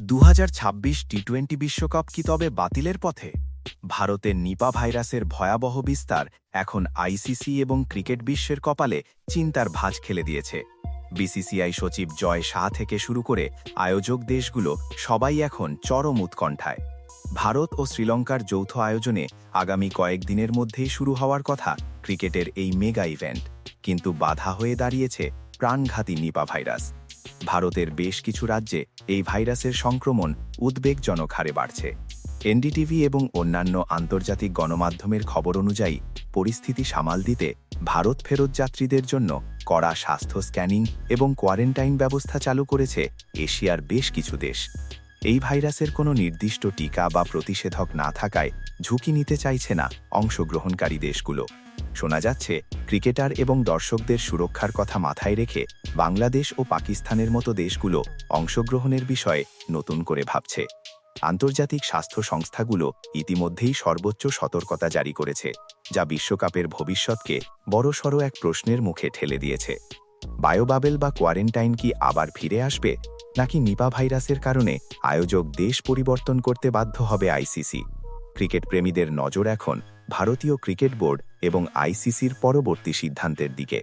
দু T twenty বিশ্বকাপ কি তবে বাতিলের পথে? ভারতের নিপা ভাইরাসের ভয়াবহ বিস্তার এখন আইসিসি এবং ক্রিকেট বিশ্বের কপালে চিন্তার ভাঁজ খেলে দিয়েছে। বিসিসিআই সচিব জয় শাহ থেকে শুরু করে আয়োজক দেশগুলো সবাই এখন চরম উৎকণ্ঠায়। ভারত ও শ্রীলঙ্কার যৌথ আয়োজনে আগামী কয়েকদিনের মধ্যেই শুরু হওয়ার কথা ক্রিকেটের এই মেগা ইভেন্ট। কিন্তু বাধা হয়ে দাঁড়িয়েছে প্রাণঘাতী নিপা ভাইরাস। ভারতের বেশ কিছু রাজ্যে এই ভাইরাসের সংক্রমণ উদ্বেগজনক হারে বাড়ছে। এনডিটিভি এবং অন্যান্য আন্তর্জাতিক গণমাধ্যমের খবর অনুযায়ী, পরিস্থিতি সামাল দিতে ভারত ফেরত যাত্রীদের জন্য কড়া স্বাস্থ্য স্ক্যানিং এবং কোয়ারেন্টাইন ব্যবস্থা চালু করেছে এশিয়ার বেশ কিছু দেশ। এই ভাইরাসের কোনো নির্দিষ্ট টিকা বা প্রতিষেধক না থাকায় ঝুঁকি নিতে চাইছে না অংশগ্রহণকারী দেশগুলো। শোনা যাচ্ছে, ক্রিকেটার এবং দর্শকদের সুরক্ষার কথা মাথায় রেখে বাংলাদেশ ও পাকিস্তানের মতো দেশগুলো অংশগ্রহণের বিষয়ে নতুন করে ভাবছে। আন্তর্জাতিক স্বাস্থ্য সংস্থাগুলো ইতিমধ্যেই সর্বোচ্চ সতর্কতা জারি করেছে, যা বিশ্বকাপের ভবিষ্যৎকে বড়সড় এক প্রশ্নের মুখে ঠেলে দিয়েছে। বায়োবাবেল বা কোয়ারেন্টাইন কি আবার ফিরে আসবে, নাকি নিপা ভাইরাসের কারণে আয়োজক দেশ পরিবর্তন করতে বাধ্য হবে আইসিসি? ক্রিকেট প্রেমীদের নজর এখন ভারতীয় ক্রিকেট বোর্ড এবং আইসিসির পরবর্তী সিদ্ধান্তের দিকে।